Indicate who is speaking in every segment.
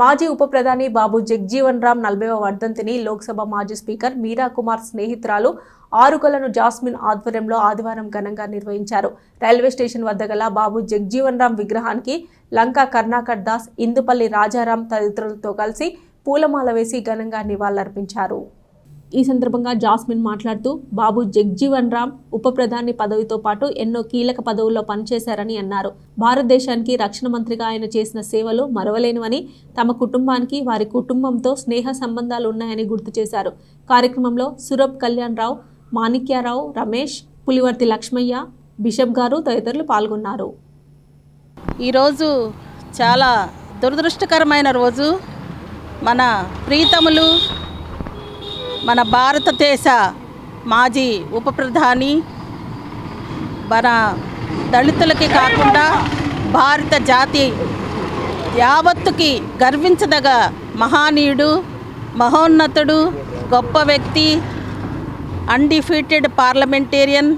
Speaker 1: మాజీ ఉప ప్రధాని బాబు జగ్జీవన్ రామ్ నలభైవ వర్ధంతిని లోక్సభ మాజీ స్పీకర్ మీరా కుమార్ స్నేహితురాలు ఆరుగలను జాస్మిన్ ఆధ్వర్యంలో ఆదివారం ఘనంగా నిర్వహించారు. రైల్వే స్టేషన్ వద్ద గల బాబు జగ్జీవన్ రామ్ విగ్రహానికి లంకా కర్ణాకర్ దాస్ ఇందుపల్లి రాజారాం తదితరులతో కలిసి పూలమాల వేసి ఘనంగా నివాళులర్పించారు. ఈ సందర్భంగా జాస్మిన్ మాట్లాడుతూ బాబు జగ్జీవన్ రామ్ ఉప ప్రధాని పదవితో పాటు ఎన్నో కీలక పదవుల్లో పనిచేశారని అన్నారు. భారతదేశానికి రక్షణ మంత్రిగా ఆయన చేసిన సేవలు మరవలేనివని తమ కుటుంబానికి వారి కుటుంబంతో స్నేహ సంబంధాలు ఉన్నాయని గుర్తు చేశారు. కార్యక్రమంలో సురబ్ కళ్యాణ్ రావు మాణిక్యారావు రమేష్ పులివర్తి లక్ష్మయ్య బిషప్ గారు తదితరులు పాల్గొన్నారు.
Speaker 2: ఈరోజు చాలా దురదృష్టకరమైన రోజు. మన ప్రీతములు మన భారతదేశ మాజీ ఉప ప్రధాని మన దళితులకి కాకుండా భారత జాతి యావత్తుకి గర్వించదగ మహానీయుడు మహోన్నతుడు గొప్ప వ్యక్తి అన్డిఫీటెడ్ పార్లమెంటేరియన్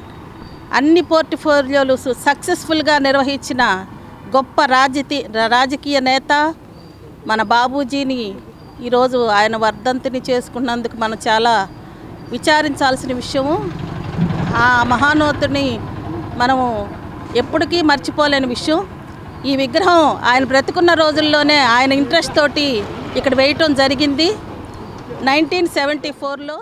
Speaker 2: అన్ని పోర్ట్ఫోలియోలు సక్సెస్ఫుల్గా నిర్వహించిన గొప్ప రాజకీయ రాజకీయ నేత మన బాబూజీని ఈరోజు ఆయన వర్ధంతిని చేసుకున్నందుకు మనం చాలా విచారించాల్సిన విషయము. ఆ మహానోతుని మనము ఎప్పటికీ మర్చిపోలేని విషయం. ఈ విగ్రహం ఆయన బ్రతుకున్న రోజుల్లోనే ఆయన ఇంట్రెస్ట్ తోటి ఇక్కడ వేయటం జరిగింది. నైన్టీన్ సెవెంటీ ఫోర్లో